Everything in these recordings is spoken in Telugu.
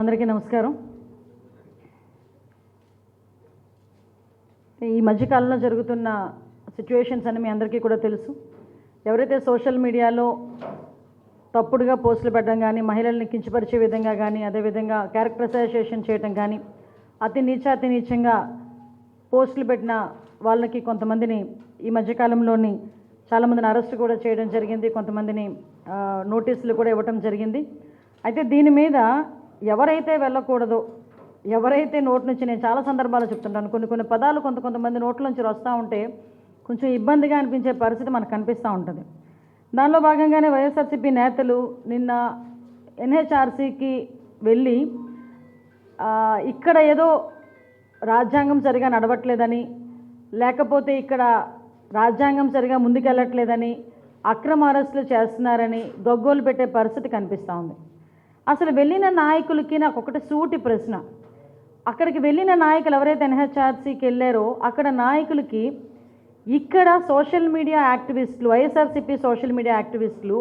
అందరికీ నమస్కారం. ఈ మధ్యకాలంలో జరుగుతున్న సిచ్యువేషన్స్ అని మీ అందరికీ కూడా తెలుసు. ఎవరైతే సోషల్ మీడియాలో తప్పుడుగా పోస్టులు పెట్టడం కానీ మహిళల్ని కించపరిచే విధంగా కానీ అదేవిధంగా క్యారెక్టరైజేషన్ చేయడం కానీ అతి నీచ అతి నీచంగా పోస్టులు పెట్టిన వాళ్ళకి కొంతమందిని ఈ మధ్యకాలంలోని చాలామందిని అరెస్ట్ కూడా చేయడం జరిగింది. కొంతమందిని నోటీసులు కూడా ఇవ్వటం జరిగింది. అయితే దీని మీద ఎవరైతే వెళ్ళకూడదో ఎవరైతే నోటి నుంచి నేను చాలా సందర్భాలు చెప్తుంటాను కొన్ని కొన్ని పదాలు కొంత కొంతమంది నోట్ల నుంచి వస్తూ ఉంటే కొంచెం ఇబ్బందిగా అనిపించే పరిస్థితి మనకు కనిపిస్తూ ఉంటుంది. దానిలో భాగంగానే వైఎస్ఆర్సీపీ నేతలు నిన్న ఎన్హెచ్ఆర్సీకి వెళ్ళి ఇక్కడ ఏదో రాజ్యాంగం సరిగా నడవట్లేదని లేకపోతే ఇక్కడ రాజ్యాంగం సరిగా ముందుకెళ్ళట్లేదని అక్రమ అరెస్టులు చేస్తున్నారని గొగ్గోలు పెట్టే పరిస్థితి కనిపిస్తూ ఉంది. అసలు వెళ్ళిన నాయకులకి నాకు ఒకటి సూటి ప్రశ్న. అక్కడికి వెళ్ళిన నాయకులు ఎవరైతే ఎన్హెచ్ఆర్సీకి వెళ్ళారో అక్కడ నాయకులకి ఇక్కడ సోషల్ మీడియా యాక్టివిస్టులు వైఎస్ఆర్సీపీ సోషల్ మీడియా యాక్టివిస్టులు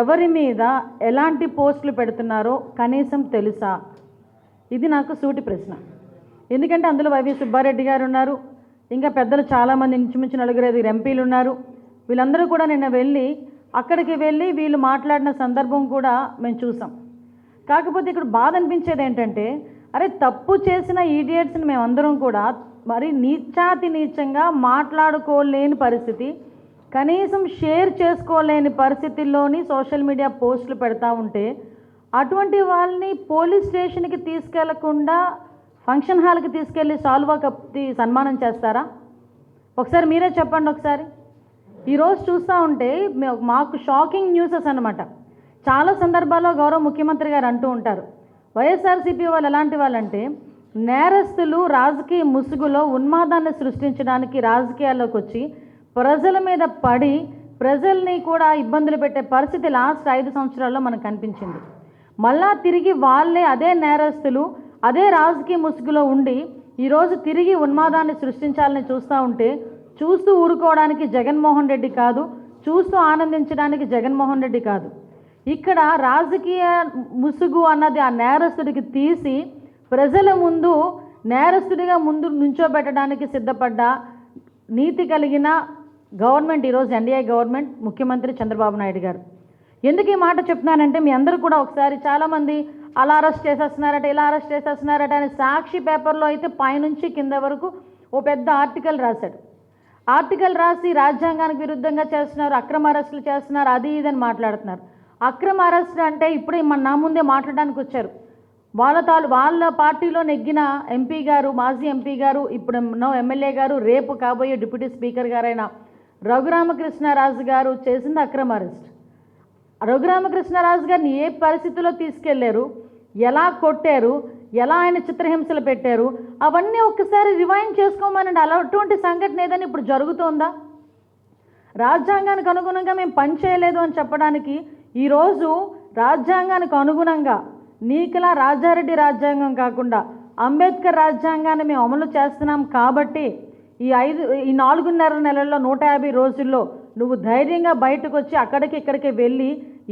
ఎవరి మీద ఎలాంటి పోస్టులు పెడుతున్నారో కనీసం తెలుసా? ఇది నాకు సూటి ప్రశ్న. ఎందుకంటే అందులో వైవి సుబ్బారెడ్డి గారు ఉన్నారు ఇంకా పెద్దలు చాలామంది ఇంచుమించు నలుగురు ఐదుగురు ఎంపీలు ఉన్నారు. వీళ్ళందరూ కూడా నిన్న వెళ్ళి అక్కడికి వెళ్ళి వీళ్ళు మాట్లాడిన సందర్భం కూడా మేము చూసాం. కాకపోతే ఇక్కడ బాధ అనిపించేది ఏంటంటే అరే తప్పు చేసిన ఈడియట్స్ని మేమందరం కూడా మరి నీచాతి నీచంగా మాట్లాడుకోలేని పరిస్థితి కనీసం షేర్ చేసుకోలేని పరిస్థితుల్లోని సోషల్ మీడియా పోస్టులు పెడతా ఉంటే అటువంటి వాళ్ళని పోలీస్ స్టేషన్కి తీసుకెళ్ళకుండా ఫంక్షన్ హాల్కి తీసుకెళ్ళి సాల్వా కప్పి సన్మానం చేస్తారా? ఒకసారి మీరే చెప్పండి ఒకసారి. ఈరోజు చూస్తూ ఉంటే మాకు షాకింగ్ న్యూసెస్ అనమాట చాలా సందర్భాల్లో గౌరవ ముఖ్యమంత్రి గారు అంటూ ఉంటారు. వైఎస్ఆర్సీపీ వాళ్ళు ఎలాంటి వాళ్ళంటే నేరస్తులు రాజకీయ ముసుగులో ఉన్మాదాన్ని సృష్టించడానికి రాజకీయాల్లోకి వచ్చి ప్రజల మీద పడి ప్రజల్ని కూడా ఇబ్బందులు పెట్టే పరిస్థితి లాస్ట్ ఐదు సంవత్సరాల్లో మనకు కనిపించింది. మళ్ళా తిరిగి వాళ్ళే అదే నేరస్తులు అదే రాజకీయ ముసుగులో ఉండి ఈరోజు తిరిగి ఉన్మాదాన్ని సృష్టించాలని చూస్తూ ఉంటే చూస్తూ ఊరుకోవడానికి జగన్మోహన్ రెడ్డి కాదు చూస్తూ ఆనందించడానికి జగన్మోహన్ రెడ్డి కాదు. ఇక్కడ రాజకీయ ముసుగు అన్నది ఆ నేరస్తుడికి తీసి ప్రజల ముందు నేరస్తుడిగా ముందు నుంచోబెట్టడానికి సిద్ధపడ్డ నీతి కలిగిన గవర్నమెంట్ ఈరోజు ఎన్డీఏ గవర్నమెంట్ ముఖ్యమంత్రి చంద్రబాబు నాయుడు గారు. ఎందుకు ఈ మాట చెప్తున్నానంటే మీ అందరూ కూడా ఒకసారి చాలామంది అలా అరెస్ట్ చేసేస్తున్నారట ఇలా అరెస్ట్ చేసేస్తున్నారట అని సాక్షి పేపర్లో అయితే పైనుంచి కింద వరకు ఓ పెద్ద ఆర్టికల్ రాశాడు. ఆర్టికల్ రాసి రాజ్యాంగానికి విరుద్ధంగా చేస్తున్నారు అక్రమ అరెస్టులు చేస్తున్నారు అది ఇది అని మాట్లాడుతున్నారు. అక్రమ అరెస్ట్ అంటే ఇప్పుడే మన నా ముందే మాట్లాడడానికి వచ్చారు. వాళ్ళ తాలు వాళ్ళ పార్టీలో నెగ్గిన ఎంపీ గారు మాజీ ఎంపీ గారు ఇప్పుడు నో ఎమ్మెల్యే గారు రేపు కాబోయే డిప్యూటీ స్పీకర్ గారైన రఘురామకృష్ణరాజు గారు చేసింది అక్రమ అరెస్ట్. రఘురామకృష్ణరాజు గారిని ఏ పరిస్థితిలో తీసుకెళ్ళారు? ఎలా కొట్టారు? ఎలా ఆయన చిత్రహింసలు పెట్టారు? అవన్నీ ఒక్కసారి రివైండ్ చేసుకోమనండి. అలా అటువంటి సంఘటన ఏదైనా ఇప్పుడు జరుగుతోందా? రాజ్యాంగానికి అనుగుణంగా మేము పని చేయలేదు అని చెప్పడానికి ఈరోజు రాజ్యాంగానికి అనుగుణంగా నీకులా రాజారెడ్డి రాజ్యాంగం కాకుండా అంబేద్కర్ రాజ్యాంగాన్ని మేము అమలు చేస్తున్నాం కాబట్టి ఈ ఐదు ఈ నాలుగున్నర నెలల్లో నూట యాభై రోజుల్లో నువ్వు ధైర్యంగా బయటకు వచ్చి అక్కడికి ఇక్కడికి వెళ్ళి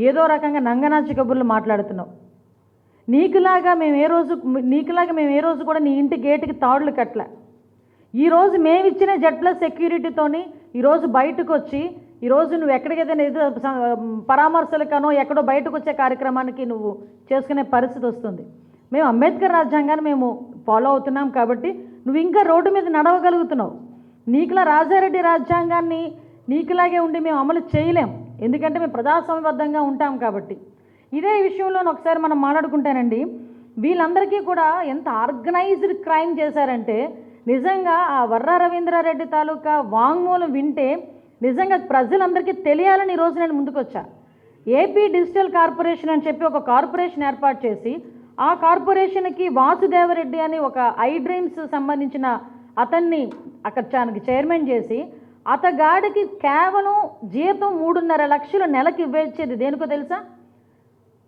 ఏదో రకంగా నంగనాచి కబుర్లు మాట్లాడుతున్నావు. నీకులాగా మేము ఏ రోజు నీకులాగా మేము ఏ రోజు కూడా నీ ఇంటి గేటుకి తాడులు కట్టలే. ఈరోజు మేమిచ్చిన జెడ్ ప్లస్ సెక్యూరిటీతోని ఈరోజు బయటకు వచ్చి ఈరోజు నువ్వు ఎక్కడికైతే ఇది పరామర్శలకనో ఎక్కడో బయటకు వచ్చే కార్యక్రమానికి నువ్వు చేసుకునే పరిస్థితి వస్తుంది. మేము అంబేద్కర్ రాజ్యాంగాన్ని మేము ఫాలో అవుతున్నాం కాబట్టి నువ్వు ఇంకా రోడ్డు మీద నడవగలుగుతున్నావు. నీకులా రాజారెడ్డి రాజ్యాంగాన్ని నీకులాగే ఉండి మేము అమలు చేయలేం. ఎందుకంటే మేము ప్రజాస్వామ్యబద్ధంగా ఉంటాం కాబట్టి. ఇదే విషయంలో ఒకసారి మనం మాట్లాడుకుంటానండి. వీళ్ళందరికీ కూడా ఎంత ఆర్గనైజ్డ్ క్రైమ్ చేశారంటే నిజంగా ఆ వర్ర రవీంద్రారెడ్డి తాలూకా వాంగ్మూలం వింటే నిజంగా ప్రజలందరికీ తెలియాలని ఈరోజు నేను ముందుకొచ్చా. ఏపీ డిజిటల్ కార్పొరేషన్ అని చెప్పి ఒక కార్పొరేషన్ ఏర్పాటు చేసి ఆ కార్పొరేషన్కి వాసుదేవరెడ్డి అని ఒక ఐ డ్రీమ్స్ సంబంధించిన అతన్ని అక్కడ చానికి చైర్మన్ చేసి అతగాడికి కేవలం జీతం మూడున్నర లక్షలు నెలకి ఇవ్వేసేది దేనికో తెలుసా?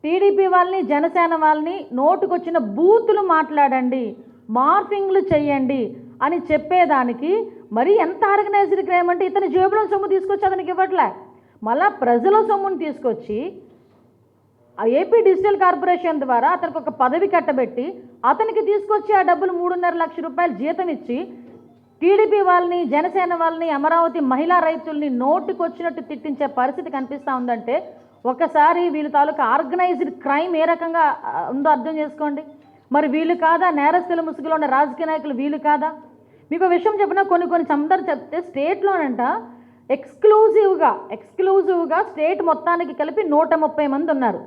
టీడీపీ వాళ్ళని జనసేన వాళ్ళని నోటుకొచ్చిన బూతులు మాట్లాడండి మార్ఫింగ్లు చేయండి అని చెప్పేదానికి మరి ఎంత ఆర్గనైజ్డ్ క్రైమ్ అంటే ఇతని జేబులో సొమ్ము తీసుకొచ్చి అతనికి ఇవ్వట్లే. మళ్ళా ప్రజల సొమ్ముని తీసుకొచ్చి ఆ ఏపీ డిజిటల్ కార్పొరేషన్ ద్వారా అతనికి ఒక పదవి కట్టబెట్టి అతనికి తీసుకొచ్చి ఆ డబ్బులు మూడున్నర లక్ష రూపాయలు జీతం ఇచ్చి టీడీపీ వాళ్ళని జనసేన వాళ్ళని అమరావతి మహిళా రైతుల్ని నోటికొచ్చినట్టు తిట్టించే పరిస్థితి కనిపిస్తూ ఉందంటే ఒకసారి వీళ్ళ తాలూకా ఆర్గనైజ్డ్ క్రైమ్ ఏ రకంగా ఉందో అర్థం చేసుకోండి. మరి వీళ్ళు కాదా నేరస్తుల ముసుగులో ఉన్న రాజకీయ నాయకులు వీళ్ళు కాదా? మీకు విషయం చెప్పిన? కొన్ని కొన్ని సందర్భం చెప్తే స్టేట్లోనంట ఎక్స్క్లూజివ్గా ఎక్స్క్లూజివ్గా స్టేట్ మొత్తానికి కలిపి నూట ముప్పై మంది ఉన్నారు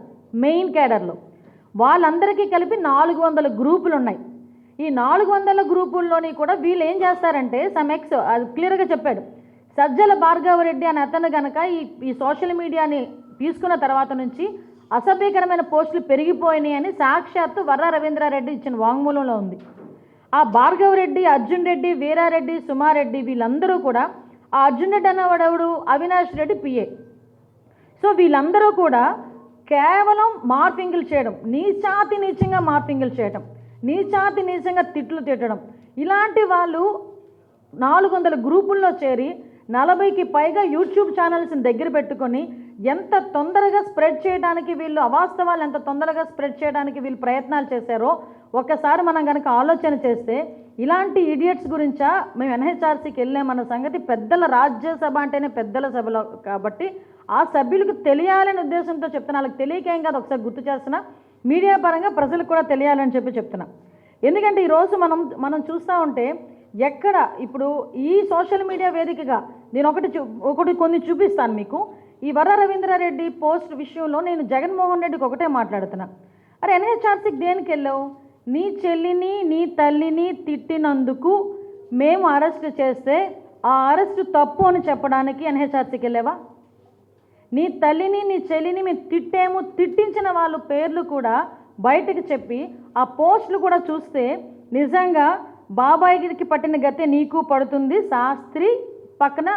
మెయిన్ క్యాడర్లో వాళ్ళందరికీ కలిపి నాలుగు వందల గ్రూపులు ఉన్నాయి. ఈ నాలుగు వందల గ్రూపుల్లోని కూడా వీళ్ళు ఏం చేస్తారంటే సమ్ ఎక్స్ అది క్లియర్గా చెప్పాడు. సజ్జల భార్గవరెడ్డి అనే అతను కనుక ఈ ఈ సోషల్ మీడియాని తీసుకున్న తర్వాత నుంచి అసభ్యకరమైన పోస్టులు పెరిగిపోయినాయి అని సాక్షాత్తు వర్ర రవీంద్రారెడ్డి ఇచ్చిన వాంగ్మూలంలో ఉంది. ఆ భార్గవరెడ్డి అర్జున్ రెడ్డి వీరారెడ్డి సుమారెడ్డి వీళ్ళందరూ కూడా ఆ అర్జున్ రెడ్డి అన్నవాడెవడు అవినాష్ రెడ్డి పిఏ సో వీళ్ళందరూ కూడా కేవలం మార్పింగులు చేయడం నీచాతి నీచంగా మార్పింగులు చేయడం నీచాతి నీచంగా తిట్లు తిట్టడం. ఇలాంటి వాళ్ళు నాలుగు వందల గ్రూపుల్లో చేరి నలభైకి పైగా యూట్యూబ్ ఛానల్స్ని దగ్గర పెట్టుకొని ఎంత తొందరగా స్ప్రెడ్ చేయడానికి వీళ్ళు అవాస్తవాలు ఎంత తొందరగా స్ప్రెడ్ చేయడానికి వీళ్ళు ప్రయత్నాలు చేశారో ఒక్కసారి మనం కనుక ఆలోచన చేస్తే ఇలాంటి ఇడియట్స్ గురించా మేము ఎన్హెచ్ఆర్సీకి వెళ్ళామన్న సంగతి పెద్దల రాజ్యసభ అంటేనే పెద్దల సభలో కాబట్టి ఆ సభ్యులకు తెలియాలనే ఉద్దేశంతో చెప్తున్నా. వాళ్ళకి తెలియకేం కాదు ఒకసారి గుర్తు చేస్తున్నా. మీడియా పరంగా ప్రజలకు కూడా తెలియాలని చెప్పి చెప్తున్నా. ఎందుకంటే ఈరోజు మనం మనం చూస్తూ ఉంటే ఎక్కడ ఇప్పుడు ఈ సోషల్ మీడియా వేదికగా నేను ఒకటి చూ ఒకటి కొన్ని చూపిస్తాను మీకు. ఈ వర్ర రవీంద్రారెడ్డి పోస్ట్ విషయంలో నేను జగన్మోహన్ రెడ్డికి ఒకటే మాట్లాడుతున్నా. అరే ఎన్హెచ్ఆర్సీకి దేనికి వెళ్ళావు? నీ చెల్లిని నీ తల్లిని తిట్టినందుకు మేము అరెస్ట్ చేస్తే ఆ అరెస్ట్ తప్పు అని చెప్పడానికి ఎన్హెచ్ఆర్సీకి వెళ్ళావా? నీ తల్లిని నీ చెల్లిని మేము తిట్టాము తిట్టించిన వాళ్ళ పేర్లు కూడా బయటకు చెప్పి ఆ పోస్టులు కూడా చూస్తే నిజంగా బాబాయికి పట్టిన గతే నీకు పడుతుంది. శాస్త్రి పక్కన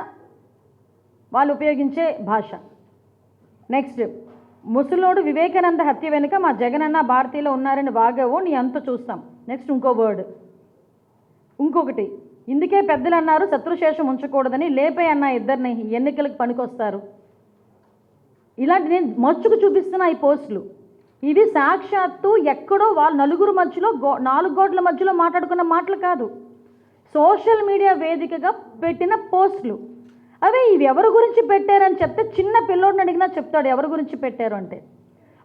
వాళ్ళు ఉపయోగించే భాష. నెక్స్ట్ ముసలోడు వివేకానంద హత్య వెనుక మా జగనన్న భారతీయులు ఉన్నారని వాగావు నీ అంత చూస్తాం. నెక్స్ట్ ఇంకో వర్డ్ ఇంకొకటి ఇందుకే పెద్దలు అన్నారు శత్రుశేషం ఉంచకూడదని లేపే అన్న ఇద్దరిని ఎన్నికలకు పనికొస్తారు. ఇలాంటి నేను మచ్చుకు చూపిస్తున్న ఈ పోస్టులు. ఇవి సాక్షాత్తు ఎక్కడో వాళ్ళ నలుగురు మధ్యలో గో నాలుగు గోడల మధ్యలో మాట్లాడుకున్న మాటలు కాదు. సోషల్ మీడియా వేదికగా పెట్టిన పోస్టులు. అవే ఇవి ఎవరి గురించి పెట్టారని చెప్తే చిన్న పిల్లోడిని అడిగినా చెప్తాడు ఎవరి గురించి పెట్టారు అంటే.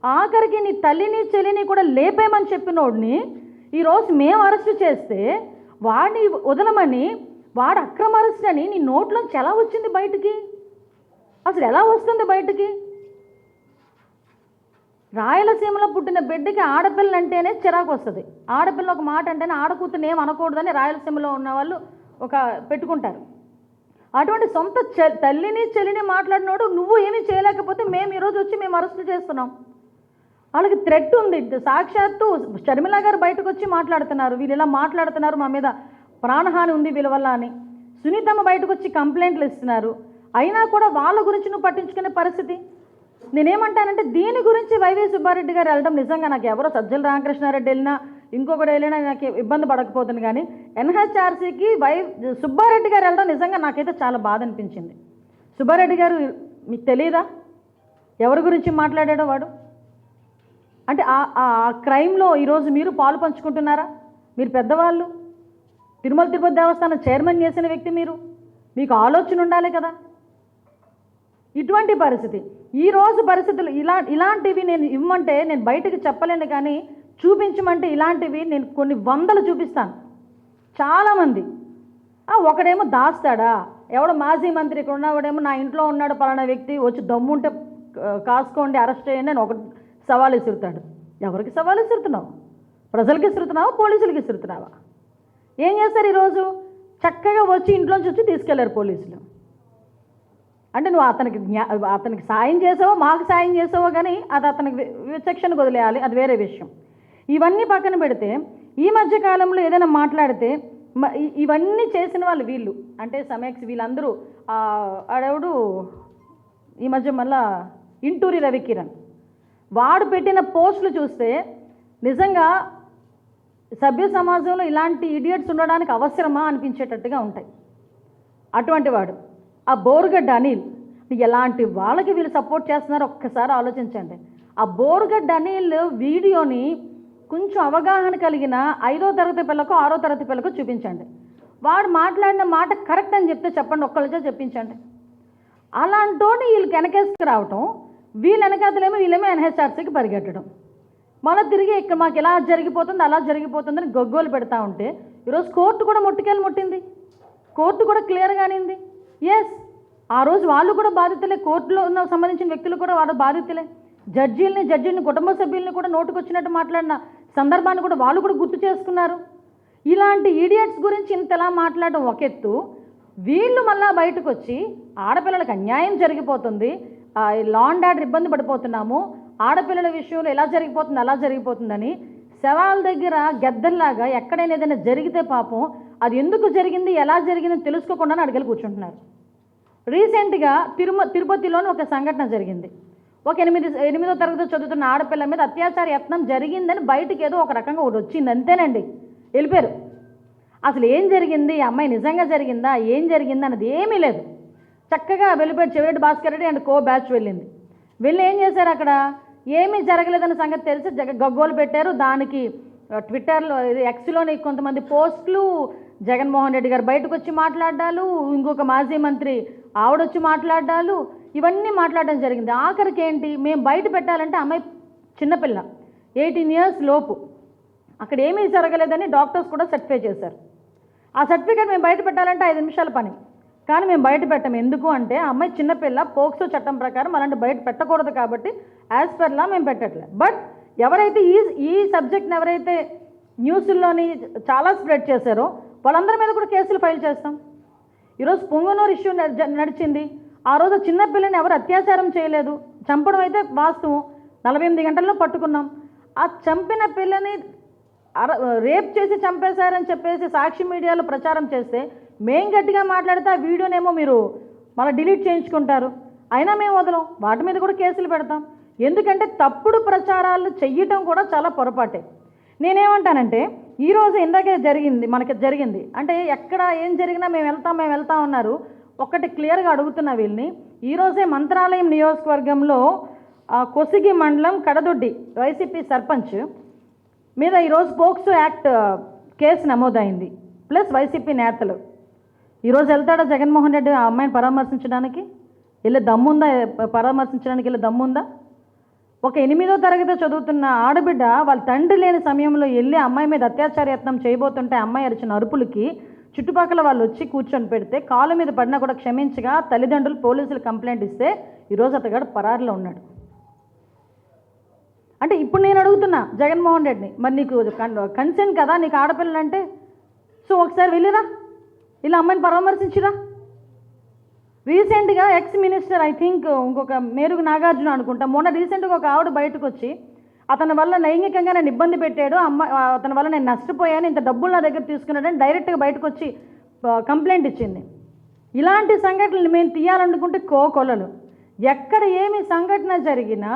ఆఖరికి నీ తల్లిని చెల్లిని కూడా లేపేమని చెప్పినోడిని ఈరోజు మేము అరెస్ట్ చేస్తే వాడిని వదలమని వాడు అక్రమ అరెస్ట్ అని నీ నోట్లోంచి ఎలా వచ్చింది బయటికి? అసలు ఎలా వస్తుంది బయటికి? రాయలసీమలో పుట్టిన బిడ్డకి ఆడపిల్ల అంటేనే చిరాకు వస్తుంది. ఆడపిల్ల ఒక మాట అంటేనే ఆడకూతుని ఏం అనకూడదని రాయలసీమలో ఉన్న వాళ్ళు ఒక పెట్టుకుంటారు. అటువంటి సొంత చె- తల్లిని చెల్లిని మాట్లాడినోడు నువ్వు ఏమీ చేయలేకపోతే మేము ఈరోజు వచ్చి మేము అరెస్ట్ చేస్తున్నాం. వాళ్ళకి థ్రెట్ ఉంది. సాక్షాత్తు షర్మిల గారు బయటకు వచ్చి మాట్లాడుతున్నారు. వీళ్ళు ఇలా మాట్లాడుతున్నారు మా మీద ప్రాణహాని ఉంది వీళ్ళ వల్ల అని. సునీతమ్మ బయటకు వచ్చి కంప్లైంట్లు ఇస్తున్నారు. అయినా కూడా వాళ్ళ గురించి నువ్వు పట్టించుకునే పరిస్థితి? నేనేమంటానంటే దీని గురించి వైవి సుబ్బారెడ్డి గారు వెళ్ళడం నిజంగా నాకు ఎవరో సజ్జల రామకృష్ణారెడ్డి వెళ్ళినా ఇంకొకటి వెళ్ళినా నాకు ఇబ్బంది పడకపోతుంది కానీ ఎన్హెచ్ఆర్సీకి వై సుబ్బారెడ్డి గారు వెళ్ళడం నిజంగా నాకైతే చాలా బాధ అనిపించింది. సుబ్బారెడ్డి గారు మీకు తెలియదా ఎవరి గురించి మాట్లాడాడో వాడు? అంటే ఆ ఆ క్రైమ్లో ఈరోజు మీరు పాలు పంచుకుంటున్నారా? మీరు పెద్దవాళ్ళు? తిరుమల తిరుపతి దేవస్థానం చైర్మన్ చేసిన వ్యక్తి మీరు? మీకు ఆలోచన ఉండాలి కదా? ఇటువంటి పరిస్థితి. ఈరోజు పరిస్థితులు ఇలా ఇలాంటివి నేను ఇవ్వమంటే నేను బయటకు చెప్పలేను కానీ చూపించమంటే ఇలాంటివి నేను కొన్ని వందలు చూపిస్తాను. చాలామంది. ఆ, ఒకడేమో దాస్తాడా? ఎవడో మాజీ మంత్రి ఇక్కడ ఉన్నవాడేమో నా ఇంట్లో ఉన్నాడు పలానా వ్యక్తి వచ్చి దమ్ముంటే కాసుకోండి అరెస్ట్ చేయండి అని ఒకటి సవాల్ విసురుతాడు. ఎవరికి సవాల్ విసురుతున్నావు? ప్రజలకి విసురుతున్నావా పోలీసులకి విసురుతున్నావా? ఏం చేస్తారు ఈరోజు? చక్కగా వచ్చి ఇంట్లోంచి వచ్చి తీసుకెళ్ళారు పోలీసులు. అంటే నువ్వు అతనికి జ్ఞా అతనికి సాయం చేసావో మాకు సాయం చేసావో కానీ అది అతనికి వి- విచక్షణకు వదిలేయాలి అది వేరే విషయం. ఇవన్నీ పక్కన పెడితే ఈ మధ్య కాలంలో ఏదైనా మాట్లాడితే ఇవన్నీ చేసిన వాళ్ళు వీళ్ళు. అంటే సమయక్స్ వీళ్ళందరూ ఆ, ఆడెవడు? ఈ మధ్య మళ్ళా ఇంటూరి రవికిరణ్. వాడు పెట్టిన పోస్టులు చూస్తే నిజంగా సభ్య సమాజంలో ఇలాంటి ఇడియట్స్ ఉండడానికి అవసరమా అనిపించేటట్టుగా ఉంటాయి. అటువంటి వాడు. ఆ బోరుగడ్డ అనిల్ ఎలాంటి వాళ్ళకి వీళ్ళు సపోర్ట్ చేస్తున్నారో ఒక్కసారి ఆలోచించండి. ఆ బోరుగడ్డ అనిల్ వీడియోని కొంచెం అవగాహన కలిగిన ఐదో తరగతి పిల్లకు ఆరో తరగతి పిల్లకు చూపించండి. వాడు మాట్లాడిన మాట కరెక్ట్ అని చెప్తే చెప్పండి ఒక్కళ్ళతో చెప్పించండి. అలాంటోని వీళ్ళకి వెనకేసుకు రావటం వీళ్ళు వెనకాతలేమో వీళ్ళేమో ఎన్హెచ్ఆర్సీకి పరిగెట్టడం. మళ్ళీ తిరిగి ఇక్కడ మాకు ఇలా జరిగిపోతుంది అలా జరిగిపోతుందని గొగ్గోలు పెడతా ఉంటే ఈరోజు కోర్టు కూడా ముట్టుకెళ్ళి ముట్టింది. కోర్టు కూడా క్లియర్గా కానింది ఎస్ ఆ రోజు వాళ్ళు కూడా బాధితులే కోర్టులో ఉన్న సంబంధించిన వ్యక్తులు కూడా వాళ్ళు బాధితులే. జడ్జీలని జడ్జీని కుటుంబ సభ్యుల్ని కూడా నోటుకొచ్చినట్టు మాట్లాడిన సందర్భాన్ని కూడా వాళ్ళు కూడా గుర్తు చేసుకున్నారు. ఇలాంటి ఈడియట్స్ గురించి ఇంతలా మాట్లాడడం ఒక ఎత్తు. వీళ్ళు మళ్ళా బయటకు వచ్చి ఆడపిల్లలకు అన్యాయం జరిగిపోతుంది. లాన్ ఈ ఇబ్బంది పడిపోతున్నాము. ఆడపిల్లల విషయంలో ఎలా జరిగిపోతుంది అలా జరిగిపోతుందని శవాల దగ్గర గద్దల్లాగా ఎక్కడైనా ఏదైనా జరిగితే పాపం అది ఎందుకు జరిగింది ఎలా జరిగింది తెలుసుకోకుండా అడిగలు కూర్చుంటున్నారు. రీసెంట్గా తిరుమ తిరుపతిలోని ఒక సంఘటన జరిగింది. ఒక ఎనిమిది ఎనిమిదో తరగతి చదువుతున్న ఆడపిల్ల మీద అత్యాచార యత్నం జరిగిందని బయటికి ఏదో ఒక రకంగా ఒకటి వచ్చింది అంతేనండి. వెళ్ళిపోయారు. అసలు ఏం జరిగింది? అమ్మాయి నిజంగా జరిగిందా? ఏం జరిగింది అన్నది ఏమీ లేదు. చక్కగా వెళ్ళిపోయి Chevireddy Bhaskar Reddy and co batch వెళ్ళింది. వెళ్ళి ఏం చేశారు అక్కడ? ఏమీ జరగలేదన్న సంగతి తెలిసి జగ గగ్గోలు పెట్టారు. దానికి ట్విట్టర్లో ఇది ఎక్స్లోని కొంతమంది పోస్టులు జగన్మోహన్ రెడ్డి గారు బయటకు వచ్చి మాట్లాడాలు ఇంకొక మాజీ మంత్రి ఆవిడొచ్చి మాట్లాడాలు ఇవన్నీ మాట్లాడడం జరిగింది. ఆఖరికి ఏంటి మేము బయట పెట్టాలంటే అమ్మాయి చిన్నపిల్ల ఎయిటీన్ ఇయర్స్ లోపు. అక్కడ ఏమీ జరగలేదని డాక్టర్స్ కూడా సర్టిఫై చేశారు. ఆ సర్టిఫికేట్ మేము బయట పెట్టాలంటే ఐదు నిమిషాల పని. కానీ మేము బయట పెట్టాము ఎందుకు అంటే ఆ అమ్మాయి చిన్నపిల్ల పోక్సో చట్టం ప్రకారం అలాంటి బయట పెట్టకూడదు కాబట్టి యాజ్ పర్లా మేము పెట్టట్లే. బట్ ఎవరైతే ఈ ఈ సబ్జెక్ట్ని ఎవరైతే న్యూస్లోని చాలా స్ప్రెడ్ చేశారో వాళ్ళందరి మీద కూడా కేసులు ఫైల్ చేస్తాం. ఈరోజు పొంగనూరు ఇష్యూ నడిచింది. ఆ రోజు చిన్నపిల్లని ఎవరు అత్యాచారం చేయలేదు. చంపడం అయితే వాస్తవం. నలభై ఎనిమిది గంటల్లో పట్టుకున్నాం. ఆ చంపిన పిల్లని అర రేప్ చేసి చంపేశారని చెప్పేసి సాక్షి మీడియాలో ప్రచారం చేస్తే మేం గట్టిగా మాట్లాడితే ఆ వీడియోనేమో మీరు మళ్ళీ డిలీట్ చేయించుకుంటారు. అయినా మేము వదలం. వాటి మీద కూడా కేసులు పెడతాం. ఎందుకంటే తప్పుడు ప్రచారాలు చెయ్యటం కూడా చాలా పొరపాటే. నేనేమంటానంటే ఈరోజు ఇందాకే జరిగింది మనకి జరిగింది. అంటే ఎక్కడ ఏం జరిగినా మేము వెళ్తాం మేము వెళ్తాం అన్నారు. ఒక్కటి క్లియర్గా అడుగుతున్నా వీళ్ళని. ఈరోజే మంత్రాలయం నియోజకవర్గంలో కొసిగి మండలం కడదొడ్డి వైసీపీ సర్పంచ్ మీద ఈరోజు పోక్సో యాక్ట్ కేసు నమోదైంది ప్లస్ వైసీపీ నేతలు. ఈరోజు వెళ్తాడా జగన్మోహన్ రెడ్డి ఆ అమ్మాయిని పరామర్శించడానికి? వెళ్ళి దమ్ముందా? పరామర్శించడానికి వెళ్ళి దమ్ముందా? ఒక ఎనిమిదో తరగతి చదువుతున్న ఆడబిడ్డ వాళ్ళ తండ్రి లేని సమయంలో వెళ్ళి అమ్మాయి మీద అత్యాచార యత్నం చేయబోతుంటే అమ్మాయి అరిచిన అరుపులకి చుట్టుపక్కల వాళ్ళు వచ్చి కూర్చొని పెడితే కాలు మీద పడినా కూడా క్షమించగా తల్లిదండ్రులు పోలీసులు కంప్లైంట్ ఇస్తే ఈరోజు అతగాడు పరారిలో ఉన్నాడు. అంటే ఇప్పుడు నేను అడుగుతున్నా జగన్మోహన్ రెడ్డిని మరి నీకు కన్సెంట్ కదా నీకు ఆడపిల్లలంటే? సో ఒకసారి వెళ్ళిరా. ఇలా అమ్మాయిని పరామర్శించిరా. రీసెంట్గా ఎక్స్ మినిస్టర్ ఐ థింక్ ఇంకొక మేరుగు నాగార్జున అనుకుంటా మొన్న రీసెంట్గా ఒక ఆవిడ బయటకు వచ్చి అతని వల్ల లైంగికంగా నేను ఇబ్బంది పెట్టాడు అమ్మ అతని వల్ల నేను నష్టపోయాను ఇంత డబ్బులు నా దగ్గర తీసుకున్నాడని డైరెక్ట్గా బయటకు వచ్చి కంప్లైంట్ ఇచ్చింది. ఇలాంటి సంఘటనలు మేము తీయాలనుకుంటే కో కొలలు ఎక్కడ ఏమి సంఘటన జరిగినా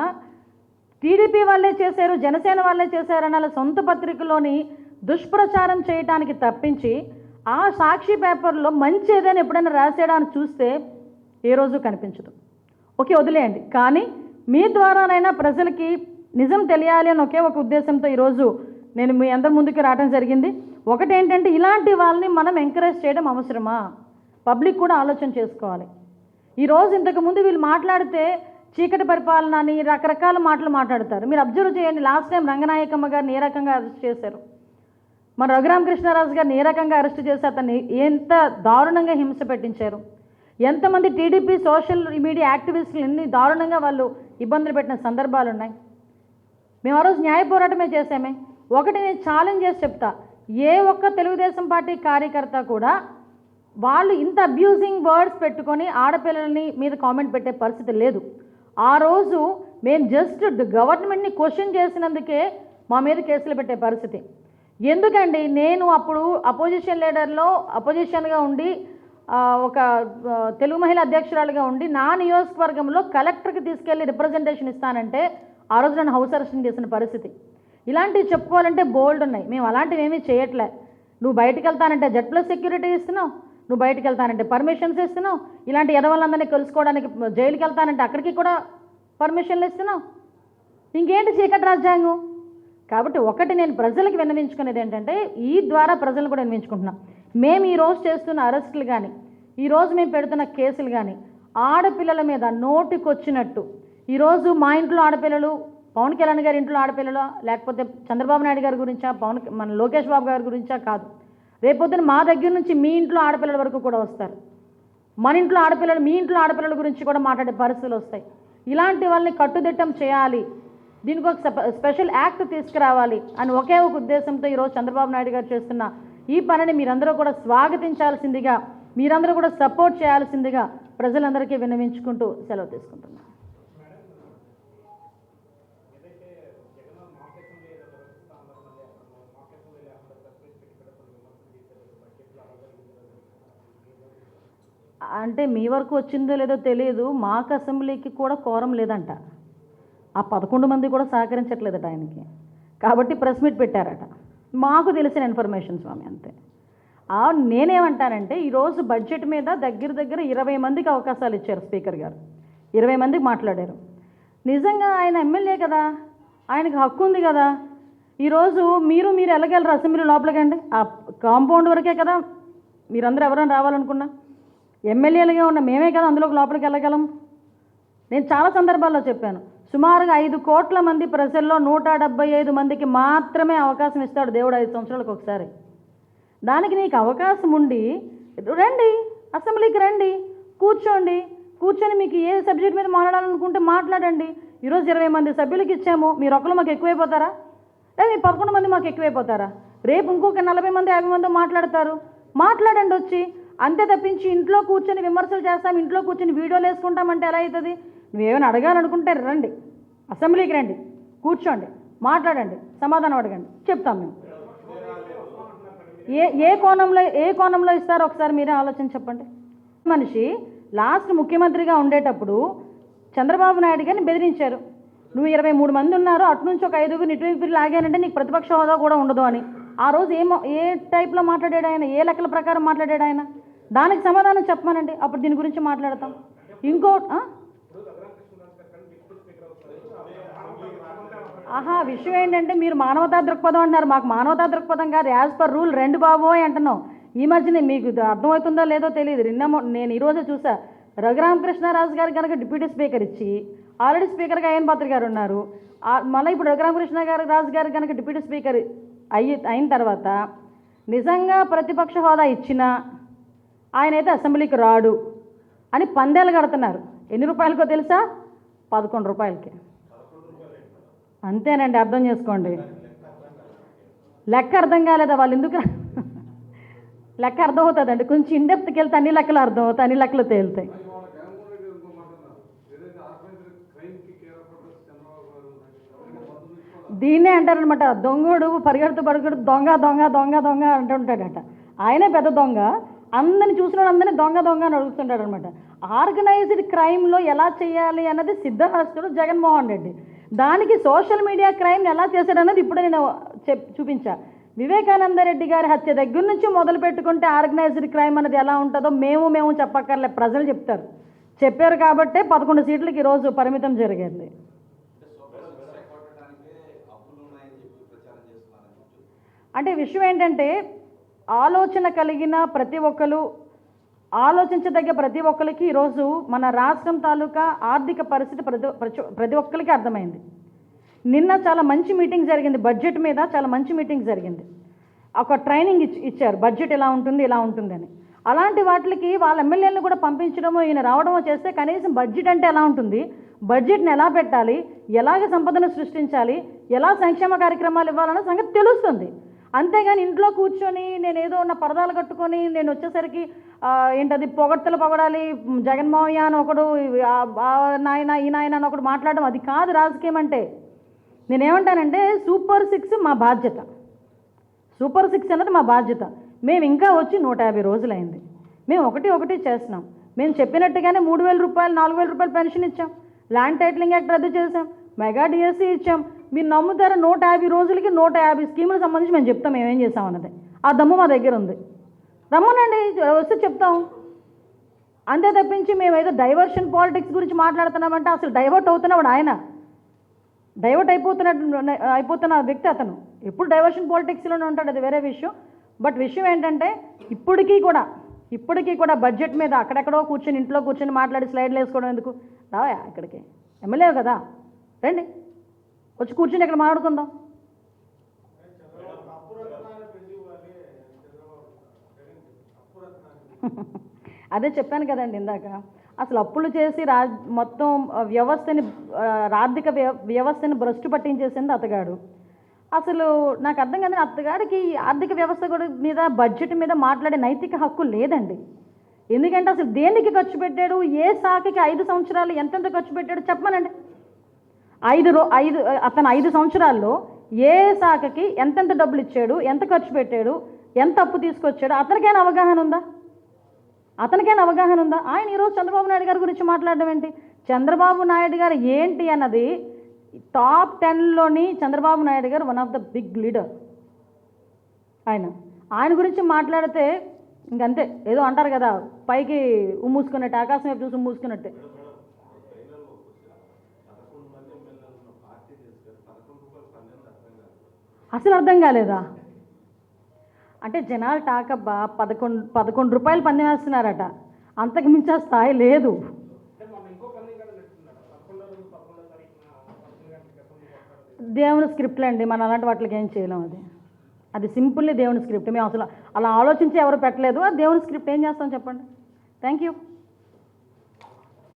టీడీపీ వాళ్ళే చేశారు జనసేన వాళ్ళే చేశారు అన్న సొంత పత్రికలోని దుష్ప్రచారం చేయటానికి తప్పించి ఆ సాక్షి పేపర్లో మంచి ఏదైనా ఎప్పుడైనా రాసేడా అని చూస్తే ఏ రోజు కనిపించదు. ఓకే వదిలేయండి. కానీ మీ ద్వారానైనా ప్రజలకి నిజం తెలియాలి అని ఒకే ఒక ఉద్దేశంతో ఈరోజు నేను మీ అందరి ముందుకు రావడం జరిగింది. ఒకటి ఏంటంటే ఇలాంటి వాళ్ళని మనం ఎంకరేజ్ చేయడం అవసరమా? పబ్లిక్ కూడా ఆలోచన చేసుకోవాలి. ఈరోజు ఇంతకుముందు వీళ్ళు మాట్లాడితే చీకటి పరిపాలన అని రకరకాల మాటలు మాట్లాడతారు. మీరు అబ్జర్వ్ చేయండి లాస్ట్ టైం రంగనాయకమ్మ గారిని ఏ రకంగా అరెస్ట్ చేశారు? మన రఘురామకృష్ణరాజు గారిని ఏ రకంగా అరెస్ట్ చేసి అతన్ని ఎంత దారుణంగా హింస పెట్టించారు? ఎంతమంది టీడీపీ సోషల్ మీడియా యాక్టివిస్టులు ఎన్ని దారుణంగా వాళ్ళు ఇబ్బందులు పెట్టిన సందర్భాలు ఉన్నాయి మేము ఆ రోజు న్యాయ పోరాటమే చేసామే ఒకటి నేను ఛాలెంజ్ చేసి చెప్తా. ఏ ఒక్క తెలుగుదేశం పార్టీ కార్యకర్త కూడా వాళ్ళు ఇంత అబ్యూజింగ్ వర్డ్స్ పెట్టుకొని ఆడపిల్లల్ని మీద కామెంట్ పెట్టే పరిస్థితి లేదు. ఆ రోజు మేము జస్ట్ గవర్నమెంట్ని క్వశ్చన్ చేసినందుకే మా మీద కేసులు పెట్టే పరిస్థితి. ఎందుకండి? నేను అప్పుడు అపోజిషన్ లీడర్లో అపోజిషన్గా ఉండి ఒక తెలుగు మహిళ అధ్యక్షురాలుగా ఉండి నా నియోజకవర్గంలో కలెక్టర్కి తీసుకెళ్ళి రిప్రజెంటేషన్ ఇస్తానంటే ఆ రోజు నన్ను హౌస్ అరెస్టింగ్ చేసిన పరిస్థితి. ఇలాంటివి చెప్పుకోవాలంటే బోల్డ్ ఉన్నాయి. మేము అలాంటివి ఏమీ చేయట్లే. నువ్వు బయటకు వెళ్తానంటే జెడ్ ప్లస్ సెక్యూరిటీ ఇస్తున్నావు. నువ్వు బయటకు వెళ్తానంటే పర్మిషన్స్ ఇస్తున్నావు. ఇలాంటి ఎదవలందరినీ కలుసుకోవడానికి జైలుకి వెళ్తానంటే అక్కడికి కూడా పర్మిషన్లు ఇస్తున్నావు. ఇంకేంటి చీకటి రాజ్యాంగం? కాబట్టి ఒకటి నేను ప్రజలకు విన్నవించుకునేది ఏంటంటే ఈ ద్వారా ప్రజలను కూడా విన్నవించుకుంటున్నాం. మేము ఈ రోజు చేస్తున్న అరెస్టులు కానీ ఈరోజు మేము పెడుతున్న కేసులు కానీ ఆడపిల్లల మీద నోటికొచ్చినట్టు ఈరోజు మా ఇంట్లో ఆడపిల్లలు పవన్ కళ్యాణ్ గారి ఇంట్లో ఆడపిల్లలు లేకపోతే చంద్రబాబు నాయుడు గారి గురించా పవన్ మన లోకేష్ బాబు గారి గురించా కాదు. రేపొద్దున మా దగ్గర నుంచి మీ ఇంట్లో ఆడపిల్లల వరకు కూడా వస్తారు. మన ఇంట్లో ఆడపిల్లలు మీ ఇంట్లో ఆడపిల్లల గురించి కూడా మాట్లాడే పరిస్థితులు వస్తాయి. ఇలాంటి వాళ్ళని కట్టుదిట్టం చేయాలి. దీనికి ఒక స్పెషల్ యాక్ట్ తీసుకురావాలి అని ఒకే ఒక ఉద్దేశంతో ఈరోజు చంద్రబాబు నాయుడు గారు చేస్తున్న ఈ పనిని మీరందరూ కూడా స్వాగతించాల్సిందిగా మీరందరూ కూడా సపోర్ట్ చేయాల్సిందిగా ప్రజలందరికీ విన్నవించుకుంటూ సెలవు తీసుకుంటున్నాను. అంటే మీ వరకు వచ్చిందో లేదో తెలియదు మాకు అసెంబ్లీకి కూడా కోరం లేదంట. ఆ పదకొండు మంది కూడా సహకరించట్లేదట ఆయనకి. కాబట్టి ప్రెస్ మీట్ పెట్టారట. మాకు తెలిసిన ఇన్ఫర్మేషన్ స్వామి అంతే. నేనేమంటానంటే ఈరోజు బడ్జెట్ మీద దగ్గర దగ్గర ఇరవై మందికి అవకాశాలు ఇచ్చారు స్పీకర్ గారు. ఇరవై మందికి మాట్లాడారు. నిజంగా ఆయన ఎమ్మెల్యే కదా? ఆయనకు హక్కు ఉంది కదా? ఈరోజు మీరు మీరు ఎలాగెళ్ళరు అసెంబ్లీ లోపలికండి? ఆ కాంపౌండ్ వరకే కదా మీరందరూ ఎవరైనా రావాలనుకున్నా? ఎమ్మెల్యేలుగా ఉన్న మేమే కదా అందులోకి లోపలికి వెళ్ళగలం? నేను చాలా సందర్భాల్లో చెప్పాను. సుమారుగా ఐదు కోట్ల మంది ప్రజల్లో నూట డెబ్బై ఐదు మందికి మాత్రమే అవకాశం ఇస్తాడు దేవుడు ఐదు సంవత్సరాలకు ఒకసారి. దానికి నీకు అవకాశం ఉండి రండి అసెంబ్లీకి రండి కూర్చోండి. కూర్చొని మీకు ఏ సబ్జెక్ట్ మీద మాట్లాడాలనుకుంటే మాట్లాడండి. ఈరోజు ఇరవై మంది సభ్యులకి ఇచ్చాము. మీరు ఒకరు మాకు ఎక్కువైపోతారా? లేదా మీ పదకొండు మంది మాకు ఎక్కువైపోతారా? రేపు ఇంకొక నలభై మంది యాభై మంది మాట్లాడతారు. మాట్లాడండి వచ్చి. అంతే తప్పించి ఇంట్లో కూర్చొని విమర్శలు చేస్తాం ఇంట్లో కూర్చొని వీడియోలు వేసుకుంటామంటే ఎలా అవుతుంది? నువ్వేమైనా అడగాలనుకుంటే రండి అసెంబ్లీకి రండి కూర్చోండి మాట్లాడండి సమాధానం అడగండి చెప్తాం మేము. ఏ ఏ కోణంలో ఏ కోణంలో ఇస్తారో ఒకసారి మీరే ఆలోచన చెప్పండి. మనిషి లాస్ట్ ముఖ్యమంత్రిగా ఉండేటప్పుడు చంద్రబాబు నాయుడు గారిని బెదిరించారు. నువ్వు ఇరవై మూడు మంది ఉన్నారు అటు నుంచి ఒక ఐదుగురు ఇటువైపు లాగానంటే నీకు ప్రతిపక్ష హోదా కూడా ఉండదు అని. ఆ రోజు ఏమో ఏ టైప్లో మాట్లాడాడు ఆయన? ఏ లెక్కల ప్రకారం మాట్లాడాడు ఆయన? దానికి సమాధానం చెప్పమనండి. అప్పుడు దీని గురించి మాట్లాడతాం. ఇంకో ఆహా విషయం ఏంటంటే మీరు మానవతా దృక్పథం అంటున్నారు. మాకు మానవతా దృక్పథం కాదు. యాజ్ పర్ రూల్ రెండు బాబోయ్ అంటున్నాం. ఈ మధ్యనే మీకు ఇది అర్థమవుతుందో లేదో తెలియదు. నిన్న నేను ఈరోజు చూసా. రఘురామకృష్ణరాజు గారు కనుక డిప్యూటీ స్పీకర్ ఇచ్చి ఆల్రెడీ స్పీకర్గా అయ్యన్ పాత్ర గారు ఉన్నారు. మళ్ళీ ఇప్పుడు రఘురామకృష్ణ గారు రాజు గారు కనుక డిప్యూటీ స్పీకర్ అయ్యి అయిన తర్వాత నిజంగా ప్రతిపక్ష హోదా ఇచ్చినా ఆయన అయితే అసెంబ్లీకి రాడు అని పందేలు కడుతున్నారు. ఎన్ని రూపాయలకో తెలుసా? పదకొండు రూపాయలకి. అంతేనండి అర్థం చేసుకోండి. లెక్క అర్థం కాలేదా వాళ్ళు ఎందుకు? లెక్క అర్థం అవుతుందండి కొంచెం ఇండెప్త్కి వెళ్తే అన్ని లెక్కలు అర్థం అవుతాయి అన్ని లెక్కలు తేలుతాయి. దీన్నే అంటారనమాట దొంగడు పరిగెడుతూ పరిగెడుతూ దొంగ దొంగ దొంగ దొంగ అంటుంటాడట. ఆయనే పెద్ద దొంగ అందరిని చూసిన వాళ్ళందరినీ దొంగ దొంగ అని అడుగుతుంటాడు అనమాట ఆర్గనైజ్డ్ క్రైమ్లో ఎలా చేయాలి అన్నది సిద్ధహస్తుడు జగన్మోహన్ రెడ్డి. దానికి సోషల్ మీడియా క్రైమ్ని ఎలా చేశాడన్నది ఇప్పుడు నేను చెప్ చూపించా. వివేకానంద రెడ్డి గారి హత్య దగ్గర నుంచి మొదలు పెట్టుకుంటే ఆర్గనైజ్డ్ క్రైమ్ అనేది ఎలా ఉంటుందో మేము మేము చెప్పక్కర్లే ప్రజలు చెప్తారు. చెప్పారు కాబట్టే పదకొండు సీట్లకి ఈరోజు పరిమితం జరిగింది. అంటే విషయం ఏంటంటే ఆలోచన కలిగిన ప్రతి ఒక్కరు ఆలోచించదగ్గ ప్రతి ఒక్కరికి ఈరోజు మన రాష్ట్రం తాలూకా ఆర్థిక పరిస్థితి ప్రతి ప్రతి- ఒక్కరికి అర్థమైంది. నిన్న చాలా మంచి మీటింగ్ జరిగింది బడ్జెట్ మీద చాలా మంచి మీటింగ్ జరిగింది. ఒక ట్రైనింగ్ ఇచ్ ఇచ్చారు బడ్జెట్ ఎలా ఉంటుంది ఇలా ఉంటుందని. అలాంటి వాటికి వాళ్ళ ఎమ్మెల్యేలను కూడా పంపించడమో ఈయన రావడమో చేస్తే కనీసం బడ్జెట్ అంటే ఎలా ఉంటుంది బడ్జెట్ని ఎలా పెట్టాలి ఎలాగ సంపదను సృష్టించాలి ఎలా సంక్షేమ కార్యక్రమాలు ఇవ్వాలన్న సంగతి తెలుస్తుంది. అంతేగాని ఇంట్లో కూర్చొని నేను ఏదో ఉన్న పరదాలు కట్టుకొని నేను వచ్చేసరికి ఏంటది పొగడ్తలు పొగడాలి మ్, జగన్మోహన్ అని ఒకడు నాయన ఈ నాయన అని ఒకడు మాట్లాడడం అది కాదు రాజకీయం అంటే. నేనేమంటానంటే సూపర్ సిక్స్ మా బాధ్యత. సూపర్ సిక్స్ అన్నది మా బాధ్యత. మేము ఇంకా వచ్చి నూట యాభై రోజులైంది. మేము ఒకటి ఒకటి చేస్తున్నాం. మేము చెప్పినట్టుగానే మూడు వేల రూపాయలు నాలుగు వేల రూపాయలు పెన్షన్ ఇచ్చాం. ల్యాండ్ టైటిలింగ్ యాక్ట్ రద్దు చేసాం మెగా డిఎస్సీ ఇచ్చాం. మీరు నమ్ముతారా నూట యాభై రోజులకి నూట యాభై స్కీములకు సంబంధించి మేము చెప్తాం మేమేం ఏం అన్నది. ఆ దమ్ము మా దగ్గర ఉంది. రమ్మనండి వస్తే చెప్తాం. అంతే తప్పించి మేము డైవర్షన్ పాలిటిక్స్ గురించి మాట్లాడుతున్నామంటే అసలు డైవర్ట్ అవుతున్నాడు ఆయన. డైవర్ట్ అయిపోతున్నట్టు అయిపోతున్న వ్యక్తి అతను. ఎప్పుడు డైవర్షన్ పాలిటిక్స్లోనే ఉంటాడు అది వేరే విషయం. బట్ విషయం ఏంటంటే ఇప్పటికీ కూడా ఇప్పటికీ కూడా బడ్జెట్ మీద అక్కడెక్కడో కూర్చొని ఇంట్లో కూర్చొని మాట్లాడి స్లైడ్లు వేసుకోవడం ఎందుకు? రావయా ఇక్కడికి. ఎమ్మెల్యే కదా. రండి. వచ్చి కూర్చొని ఇక్కడ మాట్లాడుకుందాం. అదే చెప్పాను కదండి ఇందాక. అసలు అప్పులు చేసి రా మొత్తం వ్యవస్థని ఆర్థిక వ్యవస్థని భ్రష్టు పట్టించేసింది అతగాడు. అసలు నాకు అర్థం కాదు అత్తగాడికి ఈ ఆర్థిక వ్యవస్థ కూడా మీద బడ్జెట్ మీద మాట్లాడే నైతిక హక్కు లేదండి. ఎందుకంటే అసలు దేనికి ఖర్చు పెట్టాడు? ఏ శాఖకి ఐదు సంవత్సరాలు ఎంతెంత ఖర్చు పెట్టాడు? చెప్పమనండి. ఐదు రో ఐదు అతను ఐదు సంవత్సరాల్లో ఏ శాఖకి ఎంతెంత డబ్బులు ఇచ్చాడు ఎంత ఖర్చు పెట్టాడు ఎంత అప్పు తీసుకొచ్చాడు అతనికైనా అవగాహన ఉందా? అతనికైనా అవగాహన ఉందా? ఆయన ఈరోజు చంద్రబాబు నాయుడు గారి గురించి మాట్లాడడం ఏంటి? చంద్రబాబు నాయుడు గారు ఏంటి అన్నది top టెన్లోని Chandrababu Naidu garu one of the big leader. ఆయన ఆయన గురించి మాట్లాడితే ఇంకంతే. ఏదో అంటారు కదా పైకి ఉమ్మూసుకున్నట్టు ఆకాశం వైపు చూసి ఉమ్మూసుకున్నట్టే అసలు అర్థం కాలేదా? అంటే జనాలు టాకబ్బా పదకొండు పదకొండు రూపాయలు పందెం వేస్తున్నారట. అంతకు మించి ఆ స్థాయి లేదు. దేవుని స్క్రిప్ట్లు అండి. మనం అలాంటి వాటికి ఏం చేయలేం అది. అది సింపుల్లీ దేవుని స్క్రిప్ట్. మేము అసలు అలా ఆలోచించి ఎవరు పెట్టలేదు. ఆ దేవుని స్క్రిప్ట్ ఏం చేస్తాం చెప్పండి. Thank you